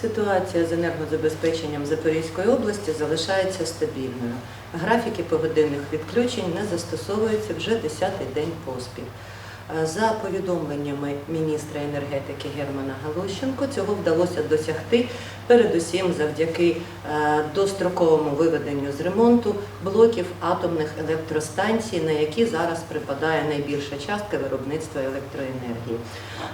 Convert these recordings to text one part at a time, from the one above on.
Ситуація з енергозабезпеченням Запорізької області залишається стабільною. Графіки погодинних відключень не застосовуються вже 10-й день поспіль. Е, За повідомленнями міністра енергетики Германа Галущенко, цього вдалося досягти передусім завдяки е, достроковому виведенню з ремонту блоків атомних електростанцій, на які зараз припадає найбільша частка виробництва електроенергії.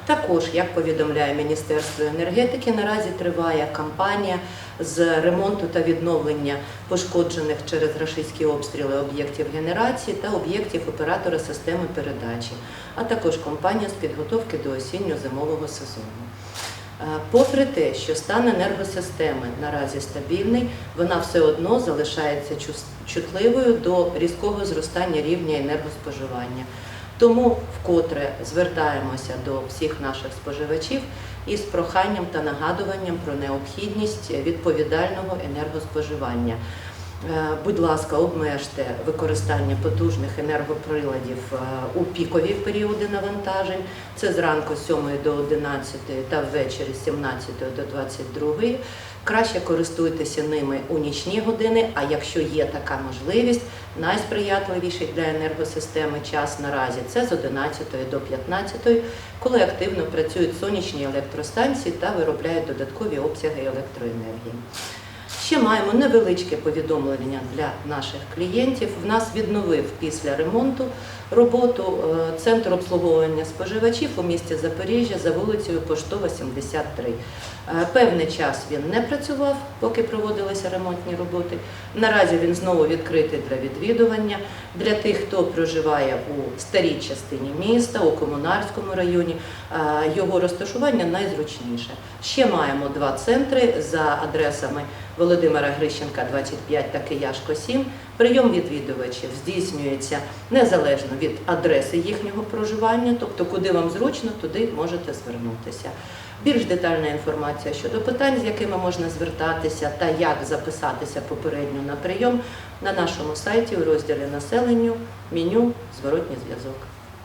Також, як повідомляє Міністерство енергетики, наразі триває кампанія з ремонту та відновлення пошкоджених через рашистські обстріли об'єктів генерації та об'єктів оператора системи передачі, також кампанія з підготовки до осінньо-зимового сезону. Е, Попри те, що стан енергосистеми наразі стабільний, вона все одно залишається чутливою до різкого зростання рівня енергоспоживання. Тому вкотре звертаємося до всіх наших споживачів із проханням та нагадуванням про необхідність відповідального енергоспоживання. Е, Будь ласка, обмежте використання потужних енергоприладів е, у пікові періоди навантажень. Це зранку з 7 до 11 та ввечері з 17 до 22. Краще користуйтеся ними у нічні години, а якщо є така можливість, найсприятливіший для енергосистеми час наразі це з 11 до 15, коли активно працюють сонячні електростанції та виробляють додаткові обсяги електроенергії. Ще маємо невеличке повідомлення для наших клієнтів. В нас відновив після ремонту роботу е, центр обслуговування споживачів у місті Запоріжжя за вулицею Поштова, 73. Е, Певний час він не працював, поки проводилися ремонтні роботи. Наразі він знову відкритий для відвідування для тих, хто проживає у старій частині міста, у комунарському районі. е, Його розташування найзручніше. Ще маємо два центри за адресами Володимира Грищенка, 25 та Кияшко 7. Прийом відвідувачів здійснюється незалежно від адреси їхнього проживання, тобто куди вам зручно, туди можете звернутися. Більш детальна інформація щодо питань, з якими можна звертатися та як записатися попередньо на прийом на нашому сайті у розділі населенню, меню, зворотній зв'язок.